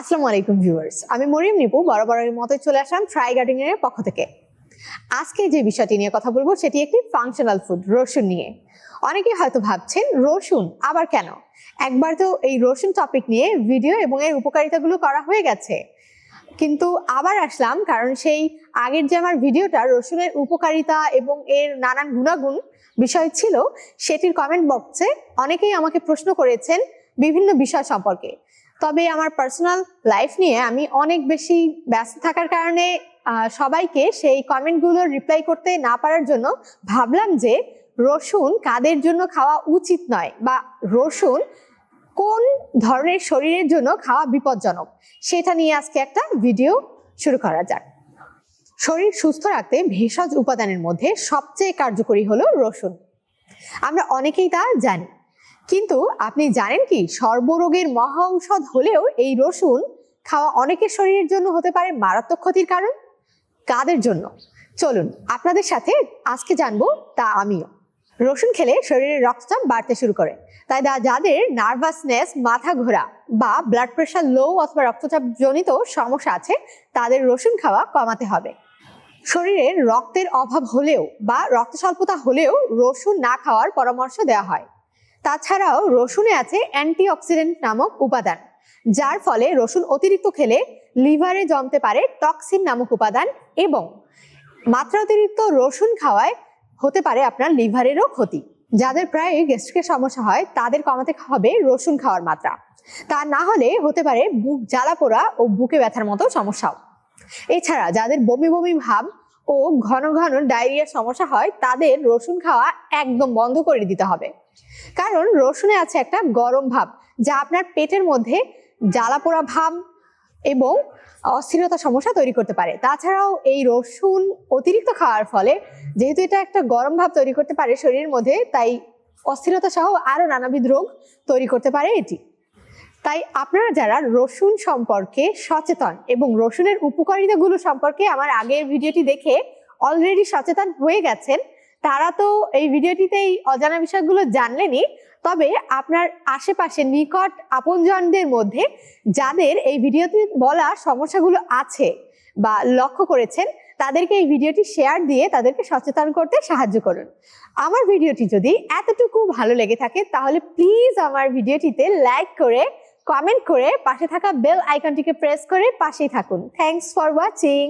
আসসালামু আলাইকুম ভিউয়ার্স, আমি মরিয়ম নিপু, বরাবরের মতোই চলে আসলাম ট্রাই গার্ডেন এর পক্ষ থেকে। আজকে যে বিষয়টি নিয়ে কথা বলব, সেটি একটি ফাংশনাল ফুড রসুন নিয়ে। অনেকেই হয়তো ভাবছেন, রসুন, আবার কেন? একবার তো এই রসুন টপিক নিয়ে ভিডিও এবং এর উপকারিতাগুলো করা হয়ে গেছে। কিন্তু আবার আসলাম, কারণ সেই আগের যে আমার ভিডিওটা, রসুনের উপকারিতা এবং এর নানান গুণাগুণ বিষয় ছিল, সেটির কমেন্ট বক্সে অনেকেই আমাকে প্রশ্ন করেছেন বিভিন্ন বিষয় সম্পর্কে। তবে আমার পার্সোনাল লাইফ নিয়ে আমি অনেক বেশি ব্যস্ত থাকার কারণে সবাইকে সেই কমেন্টগুলোর রিপ্লাই করতে না পারার জন্য ভাবলাম যে রসুন কাদের জন্য খাওয়া উচিত নয় বা রসুন কোন ধরনের শরীরের জন্য খাওয়া বিপজ্জনক, সেটা নিয়ে আজকে একটা ভিডিও শুরু করা যাক। শরীর সুস্থ রাখতে ভেষজ উপাদানের মধ্যে সবচেয়ে কার্যকরী হলো রসুন। আমরা অনেকেই তা জানি কিন্তু আপনি জানেন কি, সর্বরোগের মহা ঔষধ হলেও এই রসুন খাওয়া অনেকের শরীরের জন্য হতে পারে মারাত্মক ক্ষতির কারণ? কাদের জন্য? চলুন, আপনাদের সাথে আজকে জানব তা আমিও। রসুন খেলে শরীরের রক্তচাপ বাড়তে শুরু করে। তাই যাদের নার্ভাসনেস, মাথা ঘোরা বা ব্লাড প্রেশার লো অথবা রক্তচাপ জনিত সমস্যা আছে, তাদের রসুন খাওয়া কমাতে হবে। শরীরের রক্তের অভাব হলেও বা রক্ত স্বল্পতা হলেও রসুন না খাওয়ার পরামর্শ দেওয়া হয়। তাছাড়াও রসুনে আছে অ্যান্টিঅক্সিডেন্ট নামক উপাদান, যার ফলে রসুন অতিরিক্ত খেলে লিভারে জমতে পারে টক্সিন নামক উপাদান এবং মাত্রা অতিরিক্ত রসুন খাওয়ায় হতে পারে আপনার লিভারেরও ক্ষতি। যাদের প্রায় গ্যাস্ট্রিকের সমস্যা হয়, তাদের কমাতে হবে রসুন খাওয়ার মাত্রা। তা না হলে হতে পারে বুক জ্বালা পোড়া ও বুকে ব্যথার মতো সমস্যাও। এছাড়া যাদের বমি বমি ভাব ও ঘন ঘন ডায়রিয়ার সমস্যা হয়, তাদের রসুন খাওয়া একদম বন্ধ করে দিতে হবে। কারণ রসুনে আছে একটা গরম ভাব, যা আপনার পেটের মধ্যে জ্বালা পোড়া ভাব এবং অস্থিরতা সমস্যা তৈরি করতে পারে। তাছাড়াও এই রসুন অতিরিক্ত খাওয়ার ফলে যেহেতু এটা একটা গরম ভাব তৈরি করতে পারে শরীরের মধ্যে, তাই অস্থিরতা সহ আরও নানাবিধ রোগ তৈরি করতে পারে এটি। তাই আপনারা যারা রসুন সম্পর্কে সচেতন এবং রসুনের উপকারিতাগুলো সম্পর্কে আমার আগের ভিডিওটি দেখে অলরেডি সচেতন হয়ে গেছেন, তারা তো এই ভিডিওটিতে এই অজানা বিষয়গুলো জানলেনই, তবে আপনার আশেপাশে নিকট আপনজনদের মধ্যে যাদের এই ভিডিওতে বলা সমস্যাগুলো আছে বা লক্ষ্য করেছেন, তাদেরকে এই ভিডিওটি শেয়ার দিয়ে তাদেরকে সচেতন করতে সাহায্য করুন। আমার ভিডিওটি যদি এতটুকু ভালো লেগে থাকে, তাহলে প্লিজ আমার ভিডিওটিতে লাইক করে কমেন্ট করে পাশে থাকা বেল আইকনটিকে প্রেস করে পাশেই থাকুন। Thanks for watching